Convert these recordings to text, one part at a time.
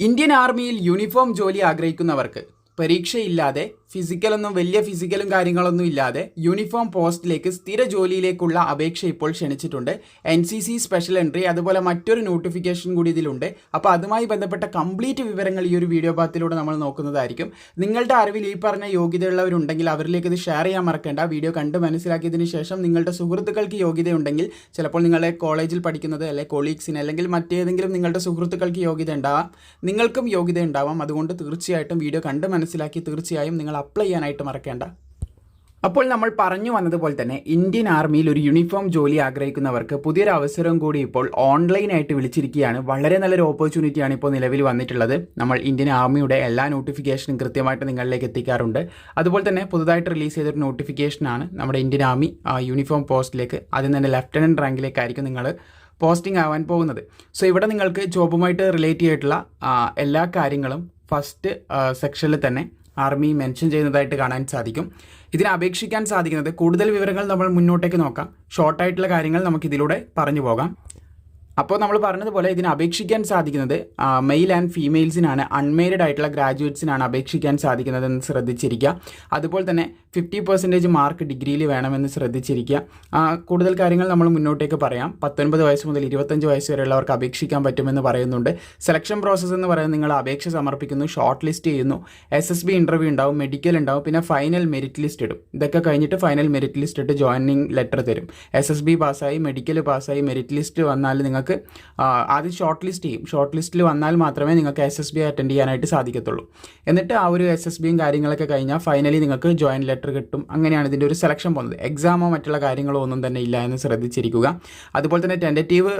Indian ആർമിയിൽ uniform ജോലി ആഗ്രഹിക്കുന്നവർക്ക് പരീക്ഷയില്ലാതെ ഫിസിക്കലൊന്നും വലിയ ഫിസിക്കലും കാര്യങ്ങളൊന്നും ഇല്ലാതെ യൂണിഫോം പോസ്റ്റിലേക്ക് സ്ഥിര ജോലിയിലേക്കുള്ള അപേക്ഷ ഇപ്പോൾ ക്ഷണിച്ചിട്ടുണ്ട്. N C C special entry അതുപോലെ മറ്റൊരു നോട്ടിഫിക്കേഷൻ കൂടി ഇതിലുണ്ട്. അപ്പോൾ അതുമായി ബന്ധപ്പെട്ട കംപ്ലീറ്റ് വിവരങ്ങൾ ഈ ഒരു വീഡിയോ ഭാഗത്തിലൂടെ നമ്മൾ നോക്കുന്നതായിരിക്കും. നിങ്ങളുടെ അറിവിൽ ഈ പറഞ്ഞ യോഗ്യതയുള്ളവരുണ്ടെങ്കിൽ അവരിലേക്ക് ഇത് ഷെയർ ചെയ്യാൻ മറക്കേണ്ട. വീഡിയോ കണ്ട് മനസ്സിലാക്കിയതിന് ശേഷം നിങ്ങളുടെ സുഹൃത്തുക്കൾക്ക് യോഗ്യതയുണ്ടെങ്കിൽ ചിലപ്പോൾ നിങ്ങളുടെ കോളേജിൽ പഠിക്കുന്നത് അല്ലെ കൊളീഗ്സിന് അല്ലെങ്കിൽ മറ്റേതെങ്കിലും നിങ്ങളുടെ സുഹൃത്തുക്കൾക്ക് യോഗ്യത ഉണ്ടാവാം. നിങ്ങൾക്കും യോഗ്യത ഉണ്ടാവാം. അതുകൊണ്ട് തീർച്ചയായിട്ടും വീഡിയോ കണ്ട് തീർച്ചയായും നിങ്ങൾ അപ്ലൈ ചെയ്യാനായിട്ട് മറക്കേണ്ട. അപ്പോൾ നമ്മൾ പറഞ്ഞു വന്നതുപോലെ തന്നെ ഇന്ത്യൻ ആർമിയിൽ ഒരു യൂണിഫോം ജോലി ആഗ്രഹിക്കുന്നവർക്ക് പുതിയൊരു അവസരം കൂടി ഇപ്പോൾ ഓൺലൈനായിട്ട് വിളിച്ചിരിക്കുകയാണ്. വളരെ നല്ലൊരു ഓപ്പർച്യൂണിറ്റിയാണ് ഇപ്പോൾ നിലവിൽ വന്നിട്ടുള്ളത്. നമ്മൾ ഇന്ത്യൻ ആർമിയുടെ എല്ലാ നോട്ടിഫിക്കേഷനും കൃത്യമായിട്ട് നിങ്ങളിലേക്ക് എത്തിക്കാറുണ്ട്. അതുപോലെ തന്നെ പുതുതായിട്ട് റിലീസ് ചെയ്തൊരു നോട്ടിഫിക്കേഷനാണ് നമ്മുടെ ഇന്ത്യൻ ആർമി യൂണിഫോം പോസ്റ്റിലേക്ക് ആദ്യം തന്നെ ലെഫ്റ്റനന്റ് റാങ്കിലേക്കായിരിക്കും നിങ്ങൾ പോസ്റ്റിംഗ് ആവാൻ പോകുന്നത്. സോ ഇവിടെ നിങ്ങൾക്ക് ജോബുമായിട്ട് റിലേറ്റ് ചെയ്തിട്ടുള്ള എല്ലാ കാര്യങ്ങളും ഫസ്റ്റ് സെക്ഷനിൽ തന്നെ ആർമി മെൻഷൻ ചെയ്യുന്നതായിട്ട് കാണാൻ സാധിക്കും. ഇതിനെ അപേക്ഷിക്കാൻ സാധിക്കുന്നത് കൂടുതൽ വിവരങ്ങൾ നമ്മൾ മുന്നോട്ടേക്ക് നോക്കാം. ഷോർട്ടായിട്ടുള്ള കാര്യങ്ങൾ നമുക്ക് ഇതിലൂടെ പറഞ്ഞു പോകാം. അപ്പോൾ നമ്മൾ പറഞ്ഞതുപോലെ ഇതിന് അപേക്ഷിക്കാൻ സാധിക്കുന്നത് മെയിൽ ആൻഡ് ഫീമെയിൽസിനാണ് അൺമെയ്ഡ് ആയിട്ടുള്ള ഗ്രാജുവേറ്റ്സിനാണ് അപേക്ഷിക്കാൻ സാധിക്കുന്നത് എന്ന് ശ്രദ്ധിച്ചിരിക്കുക. അതുപോലെ തന്നെ ഫിഫ്റ്റി പെർസെന്റേജ് മാർക്ക് ഡിഗ്രിയിൽ വേണമെന്ന് ശ്രദ്ധിച്ചിരിക്കുക. കൂടുതൽ കാര്യങ്ങൾ നമ്മൾ മുന്നോട്ടേക്ക് പറയാം. പത്തൊൻപത് വയസ്സ് മുതൽ ഇരുപത്തഞ്ച് വയസ്സ് വരെയുള്ളവർക്ക് അപേക്ഷിക്കാൻ പറ്റുമെന്ന് പറയുന്നുണ്ട്. സെലക്ഷൻ പ്രോസസ്സ് എന്ന് പറയുന്നത് നിങ്ങൾ അപേക്ഷ സമർപ്പിക്കുന്നു ഷോർട്ട് ലിസ്റ്റ് ചെയ്യുന്നു എസ് എസ് ബി ഇന്റർവ്യൂ ഉണ്ടാവും മെഡിക്കൽ ഉണ്ടാവും പിന്നെ ഫൈനൽ മെറിറ്റ് ലിസ്റ്റ് ഇടും. ഇതൊക്കെ കഴിഞ്ഞിട്ട് ഫൈനൽ മെറിറ്റ് ലിസ്റ്റ് ഇട്ട് ജോയിനിങ് ലെറ്റർ തരും. എസ് എസ് ബി പാസ്സായി മെഡിക്കൽ പാസ്സായി മെറിറ്റ് ലിസ്റ്റ് വന്നാൽ നിങ്ങൾക്ക് ആ, ആദ്യം ഷോർട്ട് ലിസ്റ്റ് ചെയ്യും. ഷോർട്ട് ലിസ്റ്റിൽ വന്നാൽ മാത്രമേ നിങ്ങൾക്ക് എസ് എസ് ബി അറ്റൻഡ് ചെയ്യാനായിട്ട് സാധിക്കത്തുള്ളൂ. എന്നിട്ട് ആ ഒരു എസ് എസ് ബിയും കാര്യങ്ങളൊക്കെ കഴിഞ്ഞാൽ ഫൈനലി നിങ്ങൾക്ക് ജോയിൻ ലെറ്റർ കിട്ടും. അങ്ങനെയാണ് ഇതിന്റെ ഒരു സെലക്ഷൻ പോകുന്നത്. എക്സാമോ മറ്റുള്ള കാര്യങ്ങളോ ഒന്നും തന്നെ ഇല്ല എന്ന് ശ്രദ്ധിച്ചിരിക്കുക. അതുപോലെ തന്നെ ടെന്റേറ്റീവ്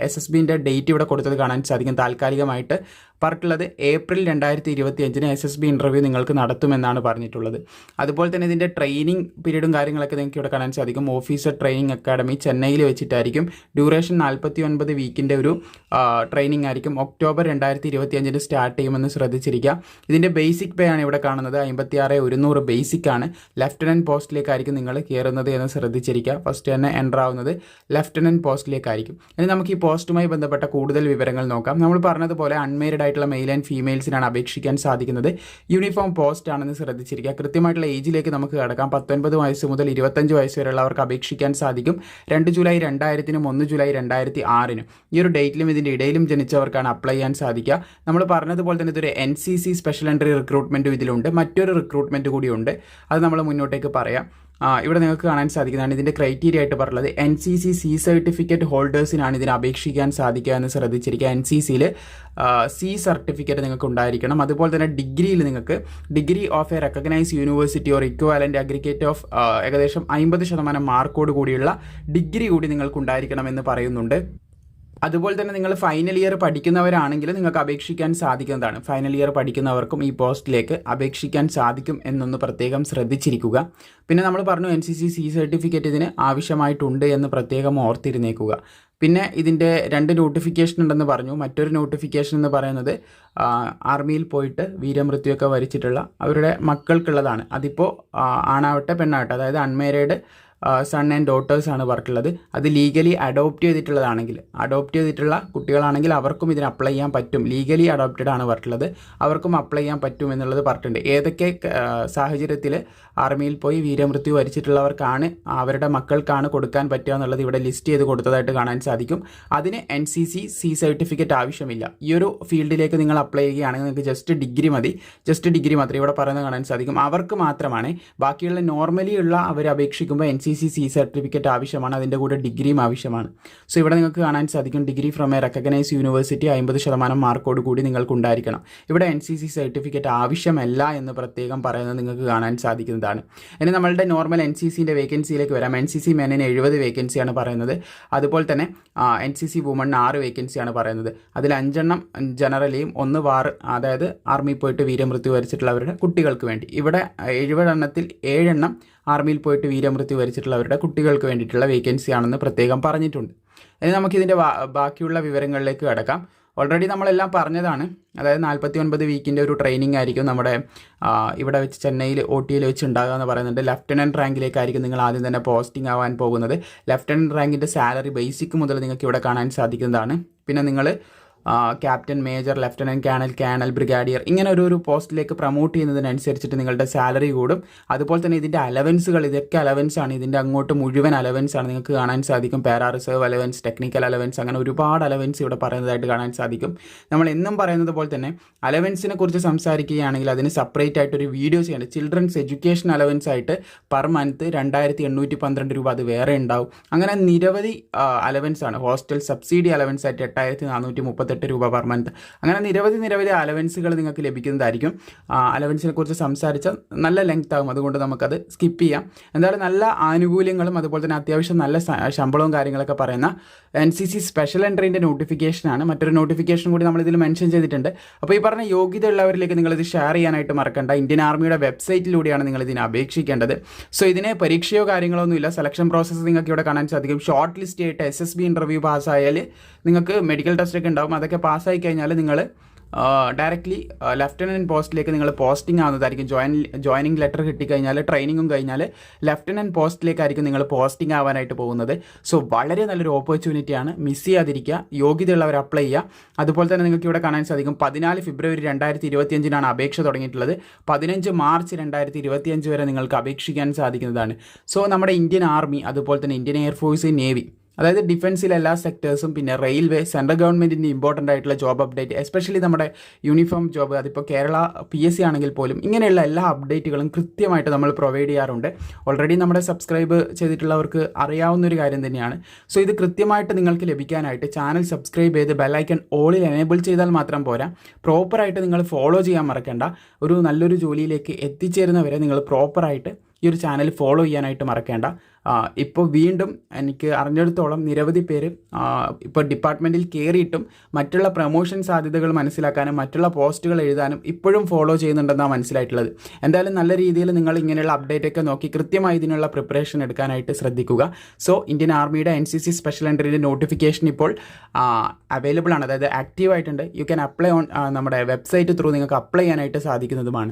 എസ് എസ് ബിന്റെ ഡേറ്റ് ഇവിടെ കൊടുത്തത് കാണാൻ സാധിക്കും. താൽക്കാലികമായിട്ട് പറഞ്ഞിട്ടുള്ളത് ഏപ്രിൽ രണ്ടായിരത്തി ഇരുപത്തി അഞ്ചിന് എസ് എസ് ബി ഇന്റർവ്യൂ നിങ്ങൾക്ക് നടത്തുമെന്നാണ് പറഞ്ഞിട്ടുള്ളത്. അതുപോലെ തന്നെ ഇതിന്റെ ട്രെയിനിങ് പീരീഡും കാര്യങ്ങളൊക്കെ നിങ്ങൾക്ക് ഇവിടെ കാണാൻ സാധിക്കും. ഓഫീസർ ട്രെയിനിങ് അക്കാഡമി ചെന്നൈയിൽ വെച്ചിട്ടായിരിക്കും. ഡ്യൂറേഷൻ നാൽപ്പത്തി ഒൻപത് വീക്കിന്റെ ഒരു ട്രെയിനിങ് ആയിരിക്കും. ഒക്ടോബർ രണ്ടായിരത്തി ഇരുപത്തി അഞ്ചിന് സ്റ്റാർട്ട് ചെയ്യുമെന്ന് ശ്രദ്ധിച്ചിരിക്കുക. ഇതിന്റെ ബേസിക് പേ ആണ് ഇവിടെ കാണുന്നത്. അമ്പത്തി ആറ് ഒരുന്നൂറ് ബേസിക് ആണ്. ലെഫ്റ്റനന്റ് പോസ്റ്റിലേക്കായിരിക്കും നിങ്ങൾ കയറുന്നത് എന്ന് ശ്രദ്ധിച്ചിരിക്കുക. ഫസ്റ്റ് തന്നെ എന്റർ ആവുന്നത് ലെഫ്റ്റനന്റ് പോസ്റ്റിലേക്കായിരിക്കും ഇനി നമുക്ക് ഈ പോസ്റ്റുമായി ബന്ധപ്പെട്ട കൂടുതൽ വിവരങ്ങൾ നോക്കാം. നമ്മൾ പറഞ്ഞതുപോലെ അൺമേരിഡ് ആയിട്ടുള്ള മെയിൽ ആൻഡ് ഫീമെയിൽസിനാണ് അപേക്ഷിക്കാൻ സാധിക്കുന്നത്. യൂണിഫോം പോസ്റ്റ് ആണെന്ന് ശ്രദ്ധിച്ചിരിക്കുക. കൃത്യമായിട്ടുള്ള ഏജിലേക്ക് നമുക്ക് കിടക്കാം. പത്തൊൻപത് വയസ്സ് മുതൽ ഇരുപത്തഞ്ച് വയസ്സ് വരെയുള്ളവർക്ക് അപേക്ഷിക്കാൻ സാധിക്കും. രണ്ട് ജൂലൈ രണ്ടായിരത്തിനും ഒന്ന് ജൂലൈ രണ്ടായിരത്തി ആറിനും ഈ ഒരു ഡേറ്റിലും ഇതിന്റെ ഇടയിലും ജനിച്ചവർക്കാണ് അപ്ലൈ ചെയ്യാൻ സാധിക്കുക. നമ്മൾ പറഞ്ഞതുപോലെ തന്നെ ഇതൊരു N C C special entry റിക്രൂട്ട്മെന്റും ഇതിലുണ്ട്. മറ്റൊരു റിക്രൂട്ട്മെന്റ് കൂടിയുണ്ട് അത് നമ്മൾ മുന്നോട്ടേക്ക് പറയാം. ഇവിടെ നിങ്ങൾക്ക് കാണാൻ സാധിക്കുന്നതാണ് ഇതിന്റെ ക്രൈറ്റീരിയ ആയിട്ട് പറഞ്ഞത് N C C C certificate ഹോൾഡേഴ്സിനാണ് ഇതിന് അപേക്ഷിക്കാൻ സാധിക്കുക എന്ന് ശ്രദ്ധിച്ചിരിക്കുക. എൻ സി സിയിൽ സി സർട്ടിഫിക്കറ്റ് നിങ്ങൾക്ക് ഉണ്ടായിരിക്കണം. അതുപോലെ തന്നെ ഡിഗ്രിയിൽ നിങ്ങൾക്ക് degree of a recognise university or equivalent aggregate of ഏകദേശം അമ്പത് ശതമാനം മാർക്കോട് കൂടിയുള്ള ഡിഗ്രി കൂടി നിങ്ങൾക്ക് ഉണ്ടായിരിക്കണം എന്ന് പറയുന്നുണ്ട്. അതുപോലെ തന്നെ നിങ്ങൾ ഫൈനൽ ഇയർ പഠിക്കുന്നവരാണെങ്കിൽ നിങ്ങൾക്ക് അപേക്ഷിക്കാൻ സാധിക്കുന്നതാണ്. ഫൈനൽ ഇയർ പഠിക്കുന്നവർക്കും ഈ പോസ്റ്റിലേക്ക് അപേക്ഷിക്കാൻ സാധിക്കും എന്നൊന്ന് പ്രത്യേകം ശ്രദ്ധിച്ചിരിക്കുക. പിന്നെ നമ്മൾ പറഞ്ഞു N C C C certificate ഇതിന് ആവശ്യമായിട്ടുണ്ട് എന്ന് പ്രത്യേകം ഓർത്തിരുന്നേക്കുക. പിന്നെ ഇതിന്റെ രണ്ട് നോട്ടിഫിക്കേഷൻ ഉണ്ടെന്ന് പറഞ്ഞു. മറ്റൊരു നോട്ടിഫിക്കേഷൻ എന്ന് പറയുന്നത് ആർമിയിൽ പോയിട്ട് വീരമൃത്യുവൊക്കെ വരിച്ചിട്ടുള്ള അവരുടെ മക്കൾക്കുള്ളതാണ്. അതിപ്പോൾ ആണാവട്ടെ പെണ്ണാവട്ടെ അതായത് അൺമേരീഡ് സൺ ആൻഡ് ഡോട്ടേഴ്സാണ് പറഞ്ഞിട്ടുള്ളത്. അത് ലീഗലി അഡോപ്റ്റ് ചെയ്തിട്ടുള്ളതാണെങ്കിൽ അഡോപ്റ്റ് ചെയ്തിട്ടുള്ള കുട്ടികളാണെങ്കിൽ അവർക്കും ഇതിന് അപ്ലൈ ചെയ്യാൻ പറ്റും. ലീഗലി അഡോപ്റ്റഡ് ആണ് പറഞ്ഞിട്ടുള്ളത്. അവർക്കും അപ്ലൈ ചെയ്യാൻ പറ്റും എന്നുള്ളത് പറഞ്ഞിട്ടുണ്ട്. ഏതൊക്കെ സാഹചര്യത്തിൽ ആർമിയിൽ പോയി വീരമൃത്യു വരിച്ചിട്ടുള്ളവർക്കാണ് അവരുടെ മക്കൾക്കാണ് കൊടുക്കാൻ പറ്റുക എന്നുള്ളത് ഇവിടെ ലിസ്റ്റ് ചെയ്ത് കൊടുത്തതായിട്ട് കാണാൻ സാധിക്കും. അതിന് N C C C certificate ആവശ്യമില്ല. ഈ ഒരു ഫീൽഡിലേക്ക് നിങ്ങൾ അപ്ലൈ ചെയ്യുകയാണെങ്കിൽ നിങ്ങൾക്ക് ജസ്റ്റ് ഡിഗ്രി മതി. ജസ്റ്റ് ഡിഗ്രി മാത്രമേ ഇവിടെ പറയുന്നത് കാണാൻ സാധിക്കും. അവർക്ക് മാത്രമാണ്. ബാക്കിയുള്ള നോർമലി ഉള്ള അവർ അപേക്ഷിക്കുമ്പോൾ N C C C C certificate ആവശ്യമാണ് അതിന്റെ കൂടെ ഡിഗ്രിയും ആവശ്യമാണ്. സോ ഇവിടെ നിങ്ങൾക്ക് കാണാൻ സാധിക്കും degree from a recognise university അമ്പത് ശതമാനം മാർക്കോട് കൂടി നിങ്ങൾക്ക് ഉണ്ടായിരിക്കണം ഇവിടെ എൻ സി സി സർട്ടിഫിക്കറ്റ് ആവശ്യമല്ല എന്ന് പ്രത്യേകം പറയുന്നത് നിങ്ങൾക്ക് കാണാൻ സാധിക്കുന്നതാണ്. ഇനി നമ്മളുടെ നോർമൽ എൻ സി സിന്റെ വേക്കൻസിയിലേക്ക് വരാം. എൻ സി സി മെനിന് എഴുപത് വേക്കൻസിയാണ് പറയുന്നത്. അതുപോലെ തന്നെ എൻ സി സി വുമണിന് ആറ് വേക്കൻസിയാണ് പറയുന്നത്. അതിൽ അഞ്ചെണ്ണം ജനറലിയും ഒന്ന് വാർ അതായത് ആർമി പോയിട്ട് വീരമൃത്യു വരിച്ചിട്ടുള്ളവരുടെ കുട്ടികൾക്ക് വേണ്ടി. ഇവിടെ എഴുപതെണ്ണത്തിൽ ഏഴെണ്ണം ആർമിയിൽ പോയിട്ട് വീരമൃത്യു വരിച്ചിട്ടുള്ളവരുടെ കുട്ടികൾക്ക് വേണ്ടിയിട്ടുള്ള വേക്കൻസി ആണെന്ന് പ്രത്യേകം പറഞ്ഞിട്ടുണ്ട്. ഇനി നമുക്കിതിന്റെ ബാക്കിയുള്ള വിവരങ്ങളിലേക്ക് കിടക്കാം. ഓൾറെഡി നമ്മളെല്ലാം പറഞ്ഞതാണ്. അതായത് നാൽപ്പത്തി ഒൻപത് വീക്കിന്റെ ഒരു ട്രെയിനിങ് ആയിരിക്കും നമ്മുടെ ഇവിടെ വെച്ച് ചെന്നൈയിൽ ഒ ടിയിൽ വെച്ച് ഉണ്ടാകുക എന്ന് പറയുന്നുണ്ട്. ലെഫ്റ്റനന്റ് റാങ്കിലേക്കായിരിക്കും നിങ്ങൾ ആദ്യം തന്നെ പോസ്റ്റിംഗ് ആവാൻ പോകുന്നത്. ലെഫ്റ്റനന്റ് റാങ്കിന്റെ സാലറി ബേസിക് മുതൽ നിങ്ങൾക്ക് ഇവിടെ കാണാൻ സാധിക്കുന്നതാണ്. പിന്നെ നിങ്ങൾ captain major lieutenant colonel colonel brigadier ഇങ്ങനെ ഒരു ഒരു പോസ്റ്റിലേക്ക് പ്രൊമോട്ട് ചെയ്യുന്നതിനനുസരിച്ചിട്ട് നിങ്ങളുടെ സാലറി കൂടും. അതുപോലെ തന്നെ ഇതിന്റെ അലവൻസുകൾ ഇതൊക്കെ അലവൻസ് ആണ്. ഇതിന്റെ അങ്ങോട്ട് മുഴുവൻ അലവൻസ് ആണ് നിങ്ങൾക്ക് കാണാൻ സാധിക്കും. Para reserve allowance technical allowance അങ്ങനെ ഒരുപാട് അലവൻസ് ഇവിടെ പറയുന്നതായിട്ട് കാണാൻ സാധിക്കും. നമ്മൾ എന്നും പറയുന്നത് പോലെ തന്നെ അലവൻസിനെ കുറിച്ച് സംസാരിക്കുകയാണെങ്കിൽ അതിന് സെപ്പറേറ്റ് ആയിട്ട് ഒരു വീഡിയോ ചെയ്യേണ്ടത് ചിൽഡ്രൻസ് എഡ്യൂക്കേഷൻ അലവൻസ് ആയിട്ട് പെർ മന്ത് രണ്ടായിരത്തി എണ്ണൂറ്റി പന്ത്രണ്ട് രൂപ അത് വേറെ ഉണ്ടാവും. അങ്ങനെ നിരവധി അലവൻസ് ആണ്. ഹോസ്റ്റൽ സബ്സിഡി അലവൻസ് ആയിട്ട് എട്ടായിരത്തി നാനൂറ്റി മുപ്പത്തെട്ട് രൂപ പെർ മന്ത് അങ്ങനെ നിരവധി നിരവധി അലവൻസുകൾ നിങ്ങൾക്ക് ലഭിക്കുന്നതായിരിക്കും. അലവൻസിനെ കുറിച്ച് സംസാരിച്ചാൽ നല്ല ലെങ്ത് ആകും അതുകൊണ്ട് നമുക്കത് സ്കിപ്പ് ചെയ്യാം. എന്തായാലും നല്ല ആനുകൂല്യങ്ങളും അതുപോലെ തന്നെ അത്യാവശ്യം നല്ല ശമ്പളവും കാര്യങ്ങളൊക്കെ പറയുന്ന എൻ സി സി സ്പെഷ്യൽ എൻട്രീന്റെ നോട്ടിഫിക്കേഷനാണ് മറ്റൊരു നോട്ടിഫിക്കേഷൻ കൂടി നമ്മൾ ഇതിൽ മെൻഷൻ ചെയ്തിട്ടുണ്ട്. അപ്പോൾ ഈ പറഞ്ഞ യോഗ്യത ഉള്ളവരിലേക്ക് നിങ്ങളിത് ഷെയർ ചെയ്യാനായിട്ട് മറക്കണ്ട. ഇന്ത്യൻ ആർമിയുടെ വെബ്സൈറ്റിലൂടെയാണ് നിങ്ങൾ ഇതിനെ അപേക്ഷിക്കേണ്ടത്. സോ ഇതിന് പരീക്ഷയോ കാര്യങ്ങളോ ഒന്നുമില്ല. സെലക്ഷൻ പ്രോസസ്സ് നിങ്ങൾക്ക് ഇവിടെ കാണാൻ സാധിക്കും. ഷോർട്ട് ലിസ്റ്റ് ആയിട്ട് എസ് എസ് ബി ഇന്റർവ്യൂ പാസ്സായാൽ നിങ്ങൾക്ക് മെഡിക്കൽ ടെസ്റ്റൊക്കെ ഉണ്ടാവും. അതൊക്കെ പാസ്സായി കഴിഞ്ഞാൽ നിങ്ങൾ ഡയറക്റ്റ്ലി ലെഫ്റ്റനന്റ് പോസ്റ്റിലേക്ക് നിങ്ങൾ പോസ്റ്റിംഗ് ആവുന്നതായിരിക്കും. ജോയിൻ ജോയിനിങ് ലെറ്റർ കിട്ടിക്കഴിഞ്ഞാൽ ട്രെയിനിങ്ങും കഴിഞ്ഞാൽ ലെഫ്റ്റനന്റ് പോസ്റ്റിലേക്കായിരിക്കും നിങ്ങൾ പോസ്റ്റിംഗ് ആവാനായിട്ട് പോകുന്നത്. സോ വളരെ നല്ലൊരു ഓപ്പർച്യൂണിറ്റിയാണ് മിസ് ചെയ്യാതിരിക്കുക യോഗ്യതയുള്ളവർ അപ്ലൈ ചെയ്യുക. അതുപോലെ തന്നെ നിങ്ങൾക്ക് ഇവിടെ കാണാൻ സാധിക്കും പതിനാല് ഫെബ്രുവരി രണ്ടായിരത്തി ഇരുപത്തിയഞ്ചിനാണ് അപേക്ഷ തുടങ്ങിയിട്ടുള്ളത്. പതിനഞ്ച് മാർച്ച് രണ്ടായിരത്തി ഇരുപത്തിയഞ്ച് വരെ നിങ്ങൾക്ക് അപേക്ഷിക്കാൻ സാധിക്കുന്നതാണ്. സോ നമ്മുടെ ഇന്ത്യൻ ആർമി അതുപോലെ തന്നെ ഇന്ത്യൻ എയർഫോഴ്സ് നേവി അതായത് ഡിഫൻസിലെ എല്ലാ സെക്ടേഴ്സും പിന്നെ റെയിൽവേ സെൻട്രൽ ഗവൺമെന്റിന്റെ ഇമ്പോർട്ടന്റ് ആയിട്ടുള്ള ജോബ് അപ്ഡേറ്റ് എസ്പെഷ്യലി നമ്മുടെ യൂണിഫോം ജോബ് അതിപ്പോൾ കേരള പി എസ് സി ആണെങ്കിൽ പോലും ഇങ്ങനെയുള്ള എല്ലാ അപ്ഡേറ്റുകളും കൃത്യമായിട്ട് നമ്മൾ പ്രൊവൈഡ് ചെയ്യാറുണ്ട്. ഓൾറെഡി നമ്മുടെ സബ്സ്ക്രൈബ് ചെയ്തിട്ടുള്ളവർക്ക് അറിയാവുന്ന ഒരു കാര്യം തന്നെയാണ്. സോ ഇത് കൃത്യമായിട്ട് നിങ്ങൾക്ക് ലഭിക്കാനായിട്ട് ചാനൽ സബ്സ്ക്രൈബ് ചെയ്ത് ബെല്ലൈക്കൺ ഓളിൽ എനേബിൾ ചെയ്താൽ മാത്രം പോരാ. പ്രോപ്പറായിട്ട് നിങ്ങൾ ഫോളോ ചെയ്യാൻ മറക്കണ്ട. ഒരു നല്ലൊരു ജോലിയിലേക്ക് എത്തിച്ചേരുന്നവരെ നിങ്ങൾ പ്രോപ്പറായിട്ട് ഈ ഒരു ചാനൽ ഫോളോ ചെയ്യാനായിട്ട് മറക്കേണ്ട. ഇപ്പോൾ വീണ്ടും എനിക്ക് അറിഞ്ഞിടത്തോളം നിരവധി പേര് ഇപ്പോൾ ഡിപ്പാർട്ട്മെന്റിൽ കയറിയിട്ടും മറ്റുള്ള പ്രൊമോഷൻ സാധ്യതകൾ മനസ്സിലാക്കാനും മറ്റുള്ള പോസ്റ്റുകൾ എഴുതാനും ഇപ്പോഴും ഫോളോ ചെയ്യുന്നുണ്ടെന്നാണ് മനസ്സിലായിട്ടുള്ളത്. എന്തായാലും നല്ല രീതിയിൽ നിങ്ങൾ ഇങ്ങനെയുള്ള അപ്ഡേറ്റൊക്കെ നോക്കി കൃത്യമായി ഇതിനുള്ള പ്രിപ്പറേഷൻ എടുക്കാനായിട്ട് ശ്രദ്ധിക്കുക. സോ ഇന്ത്യൻ ആർമിയുടെ എൻ സി സി സ്പെഷ്യൽ എൻട്രിയുടെ നോട്ടിഫിക്കേഷൻ ഇപ്പോൾ അവൈലബിൾ ആണ്. അതായത് ആക്റ്റീവ് ആയിട്ടുണ്ട്. യു ക്യാൻ അപ്ലൈ ഓൺ നമ്മുടെ വെബ്സൈറ്റ് ത്രൂ നിങ്ങൾക്ക് അപ്ലൈ ചെയ്യാനായിട്ട് സാധിക്കുന്നതുമാണ്.